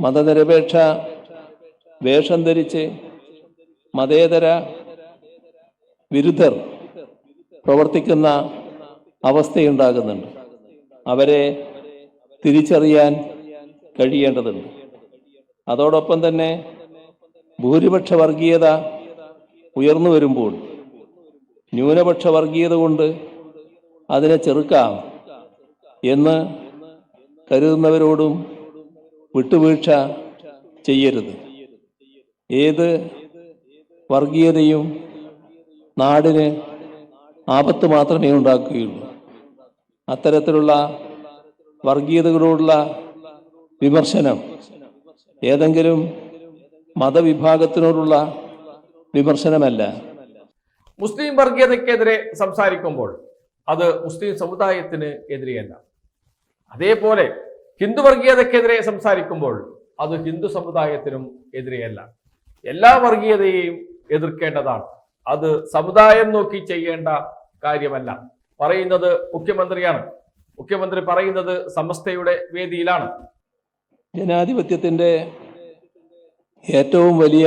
മതനിരപേക്ഷ വേഷം ധരിച്ച് മതേതര വിരുദ്ധർ പ്രവർത്തിക്കുന്ന അവസ്ഥയുണ്ടാകുന്നുണ്ട്. അവരെ തിരിച്ചറിയാൻ കഴിയേണ്ടതുണ്ട്. അതോടൊപ്പം തന്നെ ഭൂരിപക്ഷ വർഗീയത ഉയർന്നു വരുമ്പോൾ ന്യൂനപക്ഷ വർഗീയത കൊണ്ട് അതിനെ ചെറുക്കാം എന്ന് കരുതുന്നവരോടും വിട്ടുവീഴ്ച ചെയ്യരുത്. ഏത് വർഗീയതയും നാടിന് ആപത്ത് മാത്രമേ ഉണ്ടാക്കുകയുള്ളൂ. അത്തരത്തിലുള്ള വർഗീയതകളോടുള്ള വിമർശനം ഏതെങ്കിലും മതവിഭാഗത്തിനോടുള്ള വിമർശനമല്ല. മുസ്ലിം വർഗീയതയ്ക്കെതിരെ സംസാരിക്കുമ്പോൾ അത് മുസ്ലിം സമുദായത്തിന് എതിരെയല്ല. അതേപോലെ ഹിന്ദു വർഗീയതയ്ക്കെതിരെ സംസാരിക്കുമ്പോൾ അത് ഹിന്ദു സമുദായത്തിനും എതിരെയല്ല. എല്ലാ വർഗീയതയെയും എതിർക്കേണ്ടതാണ്. അത് സമുദായം നോക്കി ചെയ്യേണ്ട കാര്യമല്ല. പറയുന്നത് മുഖ്യമന്ത്രിയാണ്. മുഖ്യമന്ത്രി പറയുന്നത് സമസ്തയുടെ വേദിയിലാണ്. ജനാധിപത്യത്തിന്റെ ഏറ്റവും വലിയ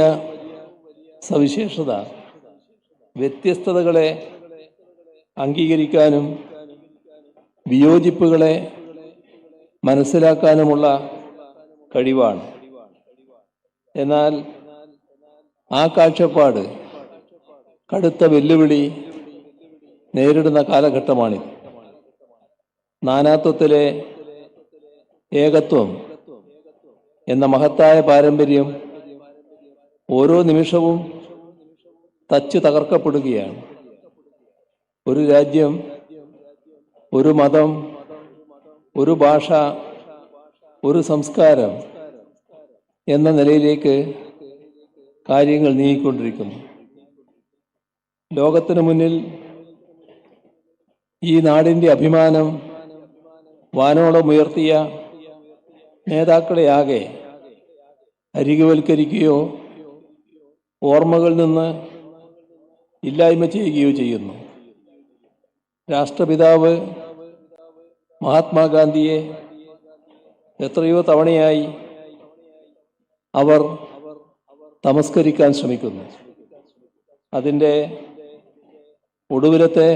സവിശേഷത വ്യത്യസ്തതകളെ അംഗീകരിക്കാനും വിയോജിപ്പുകളെ മനസ്സിലാക്കാനുമുള്ള കഴിവാണ്. എന്നാൽ ആ കാഴ്ചപ്പാട് കടുത്ത വെല്ലുവിളി നേരിടുന്ന കാലഘട്ടമാണിത്. നാനാത്വത്തിലെ ഏകത്വം എന്ന മഹത്തായ പാരമ്പര്യം ഓരോ നിമിഷവും തച്ച് തകർക്കപ്പെടുകയാണ്. ഒരു രാജ്യം ഒരു മതം ഒരു ഭാഷ ഒരു സംസ്കാരം എന്ന നിലയിലേക്ക് കാര്യങ്ങൾ നീങ്ങിക്കൊണ്ടിരിക്കുന്നു. ലോകത്തിന് മുന്നിൽ ഈ നാടിന്റെ അഭിമാനം വാനോളം ഉയർത്തിയ നേതാക്കളെയാകെ അരികുവൽക്കരിക്കുകയോ ഓർമ്മകളിൽ നിന്ന് ഇല്ലായ്മ ചെയ്യുകയോ ചെയ്യുന്നു. രാഷ്ട്രപിതാവ് മഹാത്മാഗാന്ധിയെ എത്രയോ തവണയായി അവർ തമസ്കരിക്കാൻ ശ്രമിക്കുന്നു. അതിന്റെ ഒടുവിലത്തെ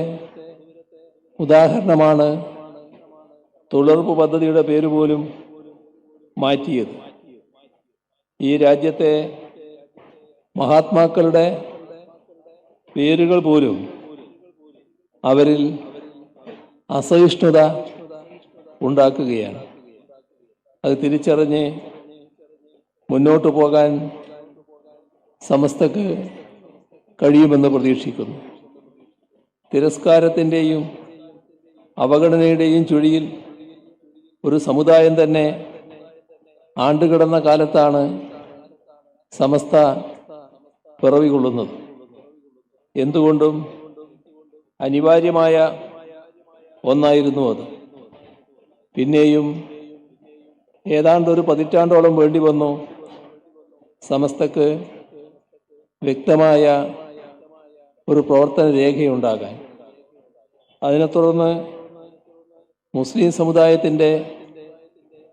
ഉദാഹരണമാണ് തൊഴിലുറപ്പ് പദ്ധതിയുടെ പേര് പോലും മാറ്റിയത്. ഈ രാജ്യത്തെ മഹാത്മാക്കളുടെ പേരുകൾ പോലും അവരിൽ അസഹിഷ്ണുത ഉണ്ടാക്കുകയാണ്. അത് തിരിച്ചറിഞ്ഞ് മുന്നോട്ട് പോകാൻ സമസ്തക്ക് കഴിയുമെന്ന് പ്രതീക്ഷിക്കുന്നു. തിരസ്കാരത്തിന്റെയും അവഗണനയുടെയും ചുഴിയിൽ ഒരു സമുദായം തന്നെ ആണ്ടുകിടന്ന കാലത്താണ് സമസ്ത പിറവി കൊള്ളുന്നത് എന്തുകൊണ്ടും അനിവാര്യമായ ഒന്നായിരുന്നു അത്. പിന്നെയും ഏതാണ്ട് ഒരു പതിറ്റാണ്ടോളം വേണ്ടി വന്നു സമസ്തക്ക് വ്യക്തമായ ഒരു പ്രവർത്തന രേഖയുണ്ടാകാൻ. അതിനെ തുടർന്ന് മുസ്ലിം സമുദായത്തിന്റെ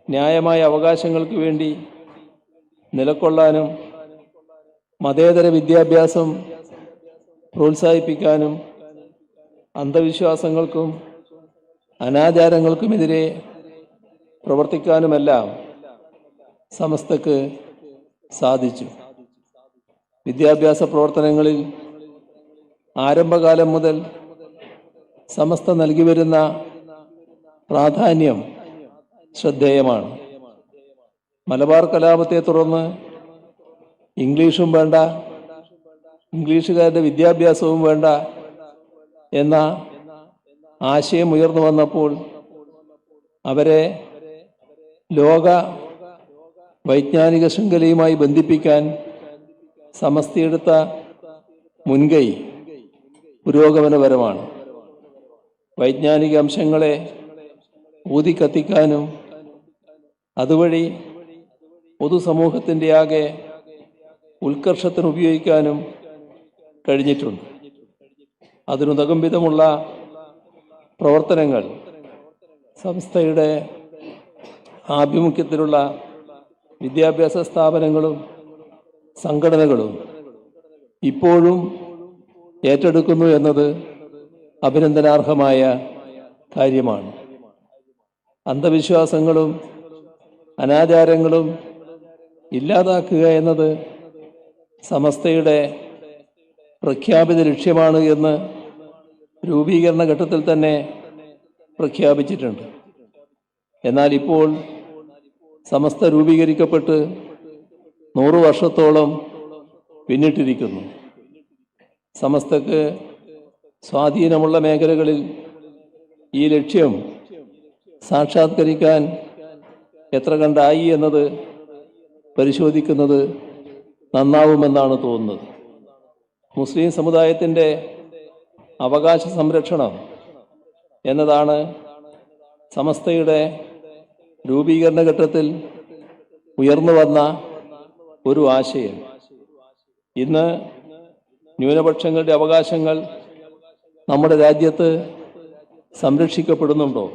ന്യായമായ അവകാശങ്ങൾക്ക് വേണ്ടി നിലക്കൊള്ളാനും മതേതര വിദ്യാഭ്യാസം പ്രോത്സാഹിപ്പിക്കാനും അന്ധവിശ്വാസങ്ങൾക്കും അനാചാരങ്ങൾക്കുമെതിരെ പ്രവർത്തിക്കാനുമെല്ലാം സമസ്തക്ക് സാധിച്ചു. വിദ്യാഭ്യാസ പ്രവർത്തനങ്ങളിൽ ആരംഭകാലം മുതൽ സമസ്ത നൽകി വരുന്ന പ്രാധാന്യം ശ്രദ്ധേയമാണ്. മലബാർ കലാപത്തെ തുടർന്ന് ഇംഗ്ലീഷും വേണ്ട ഇംഗ്ലീഷുകാരുടെ വിദ്യാഭ്യാസവും വേണ്ട എന്ന ആശയം ഉയർന്നു വന്നപ്പോൾ അവരെ ലോക വൈജ്ഞാനിക ശൃംഖലയുമായി ബന്ധിപ്പിക്കാൻ സമസ്തയെടുത്ത മുൻകൈ പുരോഗമനപരമാണ്. വൈജ്ഞാനിക അംശങ്ങളെ ഊതിക്കത്തിക്കാനും അതുവഴി പൊതുസമൂഹത്തിന്റെ ആകെ ഉത്കർഷത്തിന് ഉപയോഗിക്കാനും കഴിഞ്ഞിട്ടുണ്ട്. അതിനുതകം വിധമുള്ള പ്രവർത്തനങ്ങൾ സംസ്ഥയുടെ ആഭിമുഖ്യത്തിലുള്ള വിദ്യാഭ്യാസ സ്ഥാപനങ്ങളും സംഘടനകളും ഇപ്പോഴും ഏറ്റെടുക്കുന്നു എന്നത് അഭിനന്ദനാർഹമായ കാര്യമാണ്. അന്ധവിശ്വാസങ്ങളും അനാചാരങ്ങളും ഇല്ലാതാക്കുക എന്നത് സമസ്തയുടെ പ്രഖ്യാപിത ലക്ഷ്യമാണ് എന്ന് രൂപീകരണ ഘട്ടത്തിൽ തന്നെ പ്രഖ്യാപിച്ചിട്ടുണ്ട്. എന്നാൽ ഇപ്പോൾ സമസ്ത രൂപീകരിക്കപ്പെട്ട് നൂറ് വർഷത്തോളം പിന്നിട്ടിരിക്കുന്നു. സമസ്തക്ക് സ്വാധീനമുള്ള മേഖലകളിൽ ഈ ലക്ഷ്യം സാക്ഷാത്കരിക്കാൻ എത്ര കണ്ടായി എന്നത് പരിശോധിക്കുന്നത് നന്നാവുമെന്നാണ് തോന്നുന്നത്. മുസ്ലിം സമുദായത്തിന്റെ അവകാശ സംരക്ഷണം എന്നതാണ് സമസ്തയുടെ രൂപീകരണ ഘട്ടത്തിൽ ഉയർന്നു വന്ന ഒരു ആശയം. ഇന്ന് ന്യൂനപക്ഷങ്ങളുടെ അവകാശങ്ങൾ നമ്മുടെ രാജ്യത്ത് സംരക്ഷിക്കപ്പെടുന്നുണ്ടോ?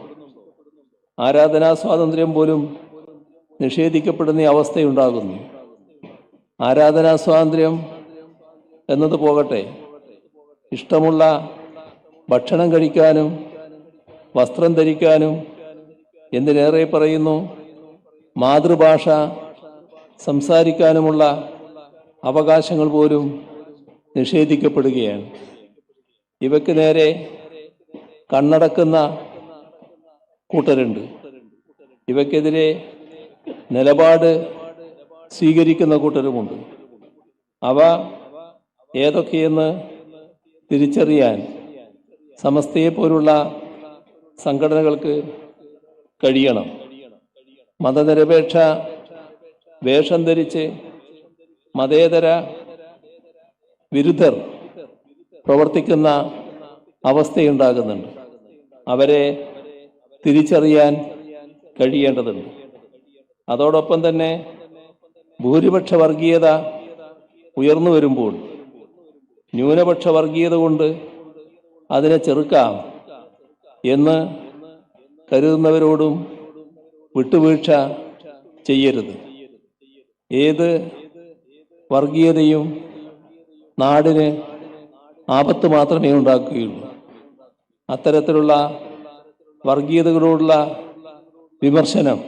ആരാധനാ സ്വാതന്ത്ര്യം പോലും നിഷേധിക്കപ്പെടുന്ന അവസ്ഥയുണ്ടാകുന്നു. ആരാധനാ സ്വാതന്ത്ര്യം എന്നത് പോകട്ടെ. ഇഷ്ടമുള്ള ഭക്ഷണം കഴിക്കാനും വസ്ത്രം ധരിക്കാനും എന്തിനേറെ പറയുന്നു? മാതൃഭാഷ സംസാരിക്കാനുമുള്ള അവകാശങ്ങൾ പോലും നിഷേധിക്കപ്പെടുകയാണ്. ഇവയ്ക്ക് നേരെ കണ്ണടക്കുന്ന കൂട്ടരുണ്ട്. ഇവയ്ക്കെതിരെ നിലപാട് സ്വീകരിക്കുന്ന കൂട്ടരുമുണ്ട്. അവ ഏതൊക്കെയെന്ന് തിരിച്ചറിയാൻ സമസ്തയെ പോലുള്ള സംഘടനകൾക്ക് കഴിയണം. മതനിരപേക്ഷ വേഷം ധരിച്ച് മതേതര വിരുദ്ധർ പ്രവർത്തിക്കുന്ന അവസ്ഥയുണ്ടാകുന്നുണ്ട്. അവരെ തിരിച്ചറിയാൻ കഴിയേണ്ടതുണ്ട്. അതോടൊപ്പം തന്നെ ഭൂരിപക്ഷ വർഗീയത ഉയർന്നു വരുമ്പോൾ ന്യൂനപക്ഷ വർഗീയത കൊണ്ട് അതിനെ ചെറുക്കാം എന്ന് കരുതുന്നവരോടും വിട്ടുവീഴ്ച ചെയ്യരുത്. ഏത് വർഗീയതയും നാടിന് ആപത്ത് മാത്രമേ ഉണ്ടാക്കുകയുള്ളൂ. അത്തരത്തിലുള്ള വർഗീയതകളോടുള്ള വിമർശനം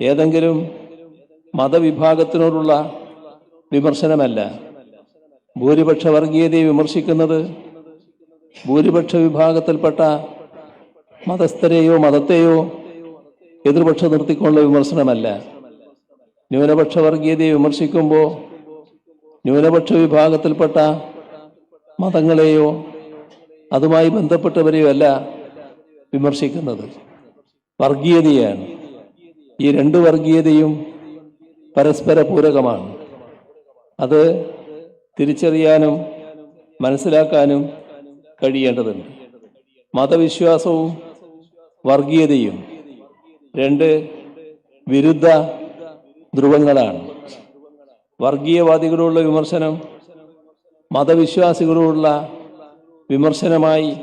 ഏതെങ്കിലും മതവിഭാഗത്തിനോടുള്ള വിമർശനമല്ല. ഭൂരിപക്ഷ വർഗീയതയെ വിമർശിക്കുന്നത് ഭൂരിപക്ഷ വിഭാഗത്തിൽപ്പെട്ട മതസ്ഥരെയോ മതത്തെയോ എതിർപക്ഷം നിർത്തിക്കൊണ്ടുള്ള വിമർശനമല്ല. ന്യൂനപക്ഷ വർഗീയതയെ വിമർശിക്കുമ്പോൾ ന്യൂനപക്ഷ വിഭാഗത്തിൽപ്പെട്ട മതങ്ങളെയോ അതുമായി ബന്ധപ്പെട്ടവരെയോ അല്ല വിമർശിക്കുന്നത്. വർഗീയതയാണ്. ഈ രണ്ട് വർഗീയതയും പരസ്പര പൂരകമാണ്. അത് തിരിച്ചറിയാനും മനസ്സിലാക്കാനും കഴിയേണ്ടതുണ്ട്. മതവിശ്വാസവും വർഗീയതയും രണ്ട് വിരുദ്ധ ധ്രുവങ്ങളാണ്. വർഗീയവാദികളോടുള്ള വിമർശനം മതവിശ്വാസികളോടുള്ള വിമർശനമായി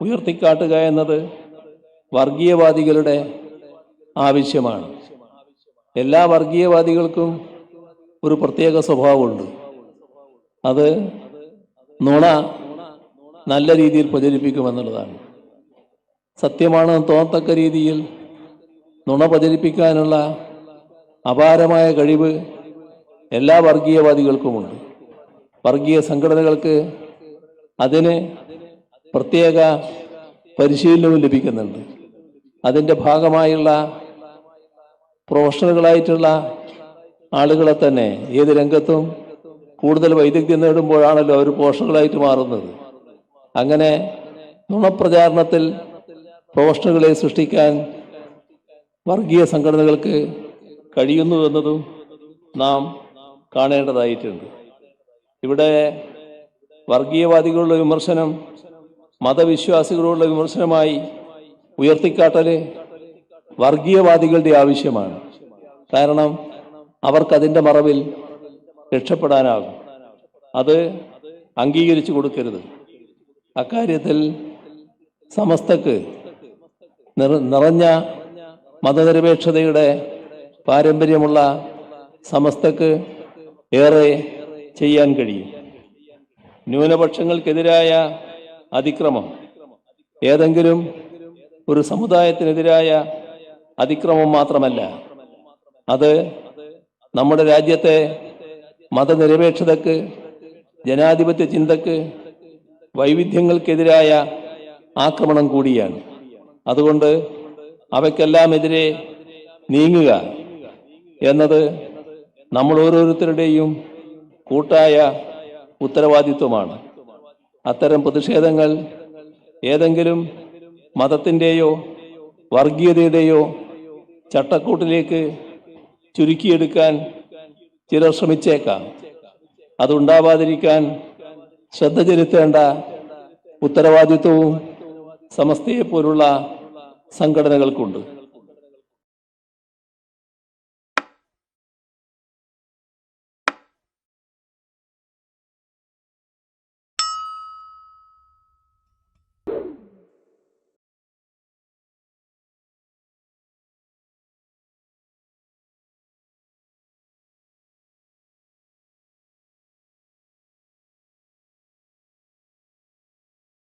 ഉയർത്തിക്കാട്ടുക എന്നത് വർഗീയവാദികളുടെ ആവശ്യമാണ്. എല്ലാ വർഗീയവാദികൾക്കും ഒരു പ്രത്യേക സ്വഭാവമുണ്ട്. അത് നുണ നല്ല രീതിയിൽ പ്രചരിപ്പിക്കുമെന്നുള്ളതാണ്. സത്യമാണെന്ന് തോന്നത്തക്ക രീതിയിൽ നുണ പ്രചരിപ്പിക്കാനുള്ള അപാരമായ കഴിവ് എല്ലാ വർഗീയവാദികൾക്കുമുണ്ട്. വർഗീയ സംഘടനകൾക്ക് അതിന് പ്രത്യേക പരിശീലനവും ലഭിക്കുന്നുണ്ട്. അതിന്റെ ഭാഗമായുള്ള പ്രൊഫഷണലുകളായിട്ടുള്ള ആളുകളെ തന്നെ ഏത് രംഗത്തും കൂടുതൽ വൈദഗ്ധ്യം നേടുമ്പോഴാണല്ലോ അവർ പോഷകളായിട്ട് മാറുന്നത്. അങ്ങനെ നുണപ്രചാരണത്തിൽ പ്രൊഫഷണലുകളെ സൃഷ്ടിക്കാൻ വർഗീയ സംഘടനകൾക്ക് കഴിയുന്നു എന്നതും നാം കാണേണ്ടതായിട്ടുണ്ട്. ഇവിടെ വർഗീയവാദികളുടെ വിമർശനം മതവിശ്വാസികളുള്ള വിമർശനമായി ഉയർത്തിക്കാട്ടൽ വർഗീയവാദികളുടെ ആവശ്യമാണ്. കാരണം അവർക്കതിന്റെ മറവിൽ രക്ഷപ്പെടാനാകും. അത് അംഗീകരിച്ചു കൊടുക്കരുത്. അക്കാര്യത്തിൽ സമസ്തക്ക് നിറ നിറഞ്ഞ മതനിരപേക്ഷതയുടെ പാരമ്പര്യമുള്ള സമസ്തക്ക് ഏറെ ചെയ്യാൻ കഴിയും. ന്യൂനപക്ഷങ്ങൾക്കെതിരായ അതിക്രമം ഏതെങ്കിലും ഒരു സമുദായത്തിനെതിരായ അതിക്രമം മാത്രമല്ല അത് നമ്മുടെ രാജ്യത്തെ മതനിരപേക്ഷതക്ക് ജനാധിപത്യ ചിന്തക്ക് വൈവിധ്യങ്ങൾക്കെതിരായ ആക്രമണം കൂടിയാണ്. അതുകൊണ്ട് അവയ്ക്കെല്ലാം എതിരെ നീങ്ങുക എന്നത് നമ്മൾ ഓരോരുത്തരുടെയും കൂട്ടായ ഉത്തരവാദിത്വമാണ്. അത്തരം പ്രതിഷേധങ്ങൾ ഏതെങ്കിലും മതത്തിന്റെയോ വർഗീയതയുടെയോ ചട്ടക്കൂട്ടിലേക്ക് ചുരുക്കിയെടുക്കാൻ ചിലർ ശ്രമിച്ചേക്കാം അതുണ്ടാവാതിരിക്കാൻ ശ്രദ്ധ ചെലുത്തേണ്ട ഉത്തരവാദിത്വവും സമസ്തയെപ്പോലുള്ള സംഘടനകൾക്കുണ്ട്.